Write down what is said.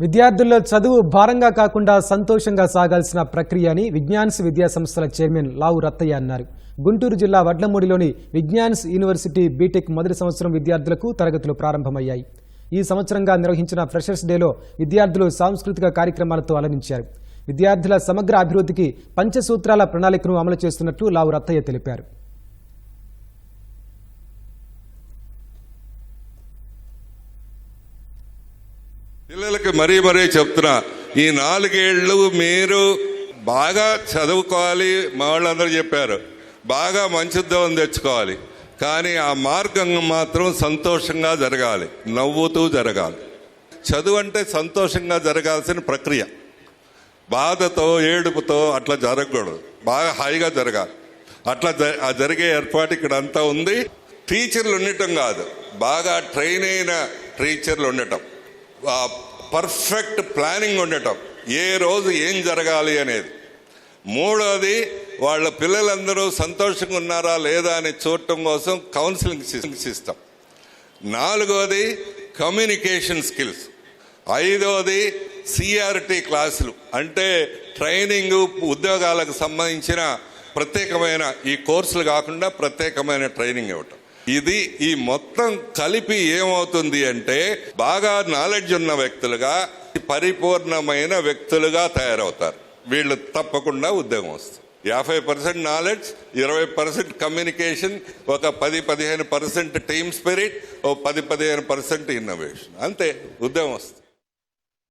విద్యార్థుల్లో చదువు భారంగా కాకుండా సంతోషంగా సాగాల్సిన ప్రక్రియ అని విజ్ఞాన్స్ విద్యా సంస్థల చైర్మన్ లావు రత్తయ్య అన్నారు. గుంటూరు జిల్లా వడ్లమూడిలోని విజ్ఞాన్స్ యూనివర్సిటీ బీటెక్ మొదటి సంవత్సరం విద్యార్థులకు తరగతులు ప్రారంభమయ్యాయి. ఈ సంవత్సరంగా నిర్వహించిన ఫ్రెషర్స్ డేలో విద్యార్థులు సాంస్కృతిక కార్యక్రమాలతో అలరించారు. విద్యార్థుల సమగ్ర అభివృద్ధికి పంచసూత్రాల ప్రణాళికను అమలు చేస్తున్నట్లు లావు రత్తయ్య తెలిపారు. పిల్లలకి మరీ మరీ చెప్తున్నా ఈ నాలుగేళ్ళు మీరు బాగా చదువుకోవాలి మా వాళ్ళందరూ చెప్పారు. బాగా మంచి ఉద్యోగం తెచ్చుకోవాలి. కానీ ఆ మార్గం మాత్రం సంతోషంగా జరగాలి. నవ్వుతూ జరగాలి. చదువు అంటే సంతోషంగా జరగాల్సిన ప్రక్రియ. బాధతో ఏడుపుతో అట్లా జరగకూడదు. బాగా హాయిగా జరగాలి. అట్లా జ- ఆ జరిగే ఏర్పాటు ఇక్కడ అంతా ఉంది. టీచర్లు ఉండటం కాదు. బాగా ట్రైన్ అయిన టీచర్లు ఉండటం. పర్ఫెక్ట్ ప్లానింగ్ ఉండటం. ఏ రోజు ఏం జరగాలి అనేది. మూడోది వాళ్ళ పిల్లలందరూ సంతోషంగా ఉన్నారా లేదా అని చూడటం కోసం కౌన్సిలింగ్ సిస్టమ్ నాలుగోది కమ్యూనికేషన్ స్కిల్స్ ఐదోది సిఆర్టీ క్లాసులు. అంటే ట్రైనింగ్ ఉద్యోగాలకు సంబంధించిన ప్రత్యేకమైన ఈ కోర్సులు కాకుండా ప్రత్యేకమైన ట్రైనింగ్ ఇవ్వటం. ఇది ఈ మొత్తం కలిపి ఏమవుతుంది అంటే బాగా నాలెడ్జ్ ఉన్న వ్యక్తులుగా పరిపూర్ణమైన వ్యక్తులుగా తయారవుతారు. వీళ్ళు తప్పకుండా ఉద్యోగం వస్తుంది. యాభై పర్సెంట్ నాలెడ్జ్ ఇరవై పర్సెంట్ కమ్యూనికేషన్ ఒక పది పదిహేను పర్సెంట్ టీమ్ స్పిరిట్ ఓ పది పదిహేను పర్సెంట్ ఇన్నోవేషన్ అంతే ఉద్యోగం వస్తుంది.